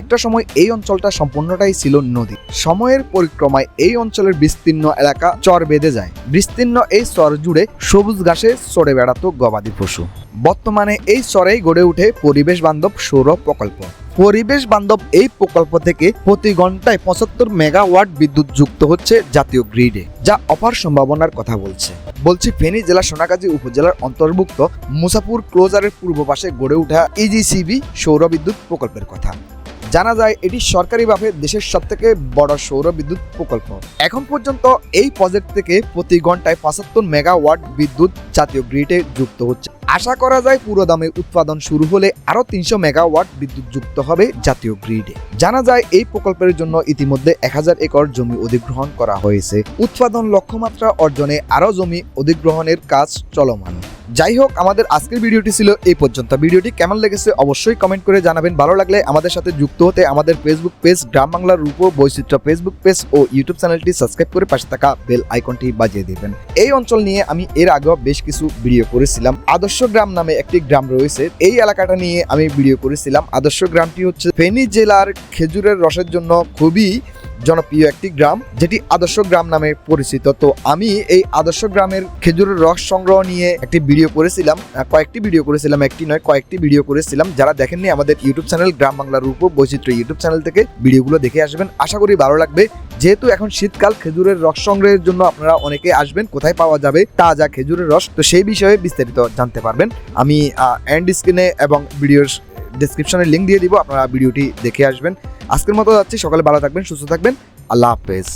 একটা সময় এই অঞ্চলটা সম্পূর্ণটাই ছিল নদী। সময়ের পরিক্রমায় এই অঞ্চলের বিস্তীর্ণ এলাকা চর বেঁধে যায়। বিস্তীর্ণ এই চর জুড়ে সবুজ ঘাসে চড়ে বেড়াতো গবাদি পশু। বর্তমানে এই চরেই গড়ে ওঠে পরিবেশ বান্ধব সৌর প্রকল্প। পরিবেশ বান্ধব এই প্রকল্প থেকে প্রতি ঘন্টায় পঁচাত্তর মেগাওয়াট বিদ্যুৎ যুক্ত হচ্ছে জাতীয় গ্রিডে, যা অপার সম্ভাবনার কথা বলছে। বলছি ফেনী জেলা সোনাগাজী উপজেলার অন্তর্ভুক্ত মুসাপুর ক্লোজারের পূর্ব পাশে গড়ে ওঠা ইজিসিবি সৌর বিদ্যুৎ প্রকল্পের কথা। জানা যায় এটি সরকারিভাবে দেশের সবথেকে বড় সৌর বিদ্যুৎ প্রকল্প। এখন পর্যন্ত এই প্রজেক্ট থেকে প্রতি ঘন্টায় পঁচাত্তর মেগাওয়াট বিদ্যুৎ জাতীয় গ্রিডে যুক্ত হচ্ছে। আশা করা যায় পুরো দামে উৎপাদন শুরু হলে আরও তিনশো মেগাওয়াট বিদ্যুৎ যুক্ত হবে জাতীয় গ্রিডে জানা যায় এই প্রকল্পের জন্য ইতিমধ্যে এক হাজার একর জমি অধিগ্রহণ করা হয়েছে। উৎপাদন লক্ষ্যমাত্রা অর্জনে আরও জমি অধিগ্রহণের কাজ চলমান। যাই হোক, আমাদের আজকের ভিডিওটি ছিল এই পর্যন্ত। ভিডিওটি কেমন লেগেছে অবশ্যই কমেন্ট করে জানাবেন। ভালো লাগলে আমাদের সাথে যুক্ত হতে আমাদের ফেসবুক পেজ গ্রাম বাংলার রূপ বৈচিত্র্য ফেসবুক পেজ ও ইউটিউব চ্যানেলটি সাবস্ক্রাইব করে পাশে থাকা বেল আইকনটি বাজিয়ে দেবেন। এই অঞ্চল নিয়ে আমি এর আগেও বেশ কিছু ভিডিও করেছিলাম। আদর্শ গ্রাম নামে একটি গ্রাম রয়েছে। এই এলাকাটা নিয়ে আমি ভিডিও করেছিলাম। আদর্শ গ্রামটি হচ্ছে ফেনী জেলার খেজুরের রসের জন্য খুবই জনপ্রিয় একটি গ্রাম, যেটি আদর্শ গ্রাম নামে পরিচিত। তো আমি এই আদর্শ গ্রামের খেজুরের রস সংগ্রহ নিয়ে একটি ভিডিও করেছিলাম। কয়েকটি ভিডিও করেছিলাম, একটি নয়, কয়েকটি ভিডিও করেছিলাম। যারা দেখেননি আমাদের ইউটিউব চ্যানেল গ্রাম বাংলার রূপ বৈচিত্র্য ইউটিউব চ্যানেল থেকে ভিডিওগুলো দেখে আসবেন। আশা করি ভালো লাগবে। যেহেতু এখন শীতকাল, খেজুরের রস সংগ্রহের জন্য আপনারা অনেকে আসবেন, কোথায় পাওয়া যাবে? তাজা খেজুরের রস। তো সেই বিষয়ে বিস্তারিত জানতে পারবেন। আমি এন্ড স্ক্রিনে এবং ভিডিওর ডিসক্রিপশনে লিঙ্ক দিয়ে দিব, আপনারা ভিডিওটি দেখে আসবেন। আজকের মতো যাচ্ছি। সকালে ভালো থাকবেন সুস্থ থাকবেন। আল্লাহ হাফেজ।